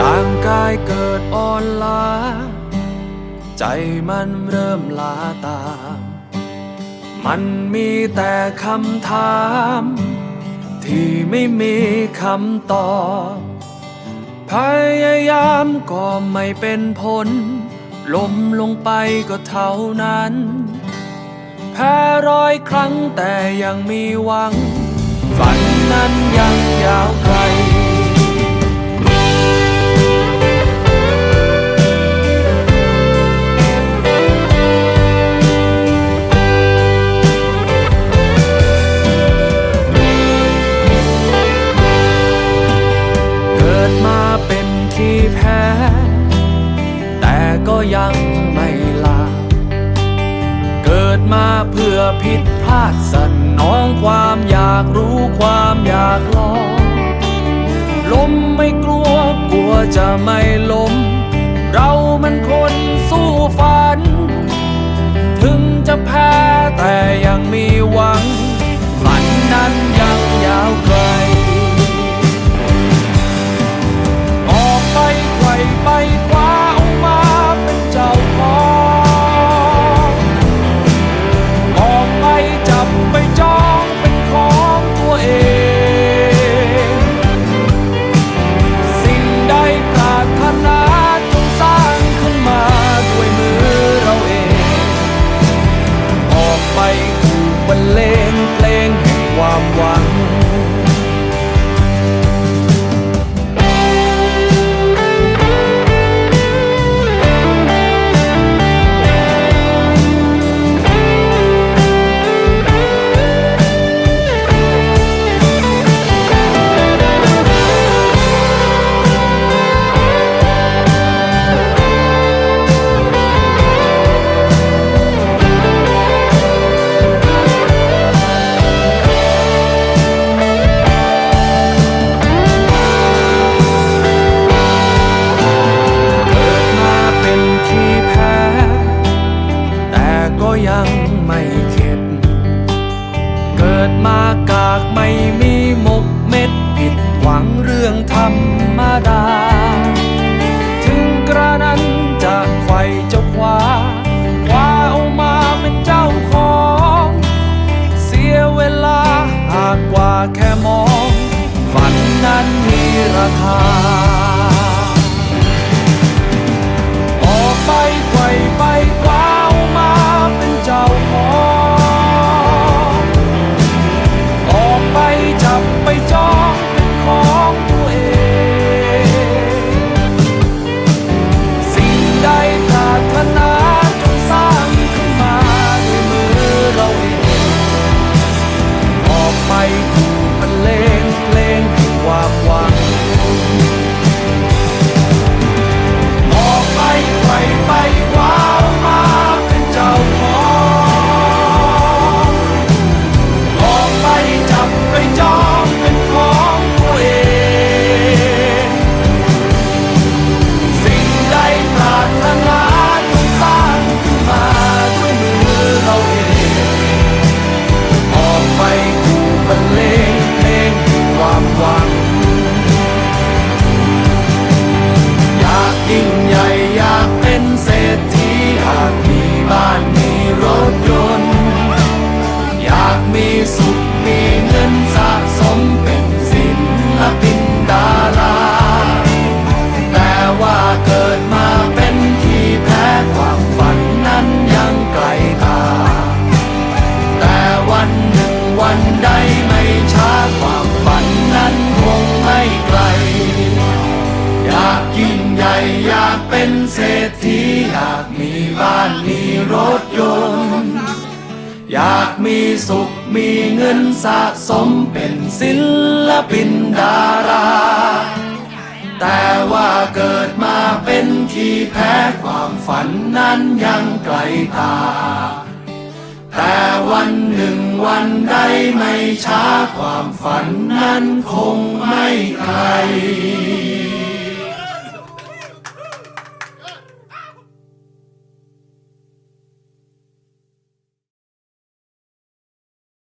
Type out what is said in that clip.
ร่างกายเกิดอ่อนล้า ใจมันเริ่มลาตามมันมีแต่คำถาม ที่ไม่มีคำตอบ พยายามก็ไม่เป็นผล ล้มลงไปก็เท่านั้น แพ้ร้อยครั้งแต่ยังมีหวัง ฝันนั้นยังยาวไกล ก็ยังไม่ลา เกิดมาเพื่อผิดพลาดสนน้องความอยากรู้ความอยากลองล้มไม่กลัวกลัวจะไม่ มากากไม่มีหมกเม็ดผิดหวังเรื่องธรรมดา ถึงกระนั้นจะไขว่จะคว้าคว้าเอามาเป็นเจ้าของ เสียเวลาหากกว่าแค่มอง ฝันนั้นมีราคา งแอ มีสุขมีเงินสะสมเป็นศิลปินดารา แต่ว่าเกิดมาเป็นขี้แพ้ความฝันนั้นยังไกลตา แต่วันหนึ่งวันใดไม่ช้าความฝันนั้นคงไม่ไกล